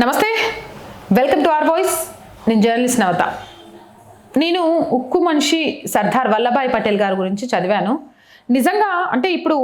నమస్తే. Welcome to R voice నేను journalist నవత. నేను ఉక్కు మనిషి సర్దార్ వల్లభాయ్ పటేల్ గారి గురించి చదివాను. నిజంగా అంటే ఇప్పుడు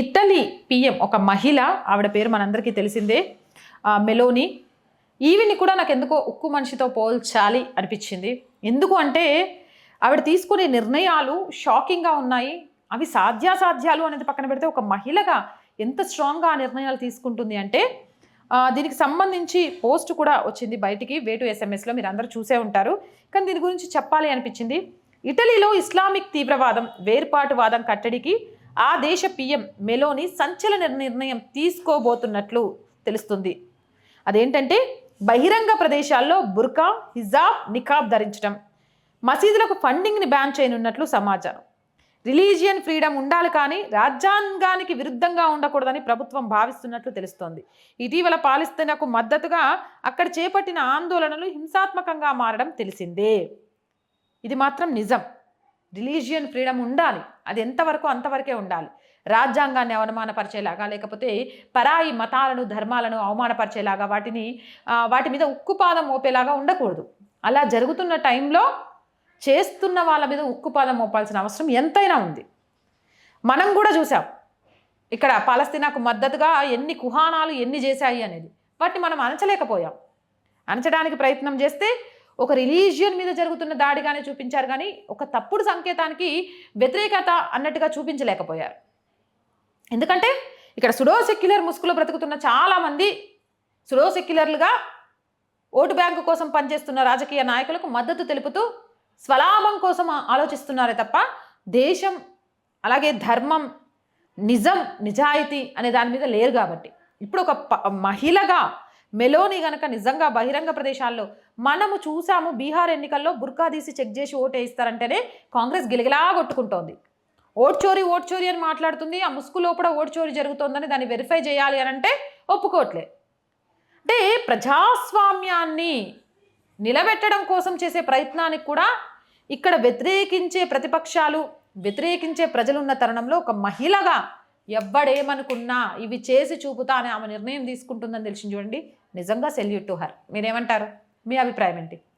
ఇటలీ పిఎం ఒక మహిళ ఆవిడ పేరు మనందరికీ తెలిసిందే మెలోని. ఈవిని కూడా నాకు ఎందుకో ఉక్కు మనిషితో పోల్చాలి అనిపించింది. ఎందుకు అంటే ఆవిడ తీసుకునే నిర్ణయాలు షాకింగ్గా ఉన్నాయి. అవి సాధ్యాసాధ్యాలు అనేది పక్కన పెడితే ఒక మహిళగా ఎంత స్ట్రాంగ్గా ఆ నిర్ణయాలు తీసుకుంటుంది అంటే దీనికి సంబంధించి పోస్ట్ కూడా వచ్చింది బయటికి. వేటు ఎస్ఎంఎస్లో మీరు అందరూ చూసే ఉంటారు. కానీ దీని గురించి చెప్పాలి అనిపించింది. ఇటలీలో ఇస్లామిక్ తీవ్రవాదం వేర్పాటువాదం కట్టడికి ఆ దేశ పిఎం మెలోని సంచలన నిర్ణయం తీసుకోబోతున్నట్లు తెలుస్తుంది. అదేంటంటే బహిరంగ ప్రదేశాల్లో బుర్కా హిజాబ్ నికాబ్ ధరించడం మసీదులకు ఫండింగ్ని బ్యాన్ చేయనున్నట్లు సమాచారం. రిలీజియన్ ఫ్రీడమ్ ఉండాలి కానీ రాజ్యాంగానికి విరుద్ధంగా ఉండకూడదని ప్రభుత్వం భావిస్తున్నట్లు తెలుస్తోంది. ఇటీవల పాలిస్తీనాకు మద్దతుగా అక్కడ చేపట్టిన ఆందోళనలు హింసాత్మకంగా మారడం తెలిసిందే. ఇది మాత్రం నిజం. రిలీజియన్ ఫ్రీడమ్ ఉండాలి. అది ఎంతవరకు అంతవరకే ఉండాలి. రాజ్యాంగాన్ని అవమానపరిచేలాగా లేకపోతే పరాయి మతాలను ధర్మాలను అవమానపరిచేలాగా వాటిని వాటి మీద ఉక్కుపాదం మోపేలాగా ఉండకూడదు. అలా జరుగుతున్న టైంలో చేస్తున్న వాళ్ళ మీద ఉక్కుపాదం మోపాల్సిన అవసరం ఎంతైనా ఉంది. మనం కూడా చూసాం. ఇక్కడ పాలస్తీనాకు మద్దతుగా ఎన్ని కుహానాలు ఎన్ని చేశాయి అనేది. వాటిని మనం అణచలేకపోయాం. అణచడానికి ప్రయత్నం చేస్తే ఒక రిలీజియన్ మీద జరుగుతున్న దాడిగానే చూపించారు కానీ ఒక తప్పుడు సంకేతానికి వ్యతిరేకత అన్నట్టుగా చూపించలేకపోయారు. ఎందుకంటే ఇక్కడ సుడో సెక్యులర్ ముసుగులో బ్రతుకుతున్న చాలామంది సుడో సెక్యులర్లుగా ఓటు బ్యాంకు కోసం పనిచేస్తున్న రాజకీయ నాయకులకు మద్దతు తెలుపుతూ స్వలాభం కోసం ఆలోచిస్తున్నారే తప్ప దేశం అలాగే ధర్మం నిజం నిజాయితీ అనే దాని మీద లేరు కాబట్టి. ఇప్పుడు ఒక ప- మహిళగా మెలోని గనక నిజంగా బహిరంగ ప్రదేశాల్లో మనము చూసాము బీహార్ ఎన్నికల్లో బుర్కా తీసి చెక్ చేసి ఓటు వేయిస్తారంటేనే కాంగ్రెస్ గిలగిలా కొట్టుకుంటోంది. ఓట్ చోరీ ఓట్ చోరీ అని మాట్లాడుతుంది ఆ ముసుగు లోపల ఓట్ చోరీ జరుగుతోందని దాన్ని వెరిఫై చేయాలి అని అంటే ఒప్పుకోవట్లే. అంటే ప్రజాస్వామ్యాన్ని నిలబెట్టడం కోసం చేసే ప్రయత్నానికి కూడా ఇక్కడ వ్యతిరేకించే ప్రతిపక్షాలు వ్యతిరేకించే ప్రజలున్న తరుణంలో ఒక మహిళగా ఎవ్వడేమనుకున్నా ఇవి చేసి చూపుతా అని ఆమె నిర్ణయం తీసుకుంటుందని తెలిసింది చూడండి. నిజంగా సెల్యూట్ టు హర్. మీరేమంటారు? మీ అభిప్రాయం ఏంటి?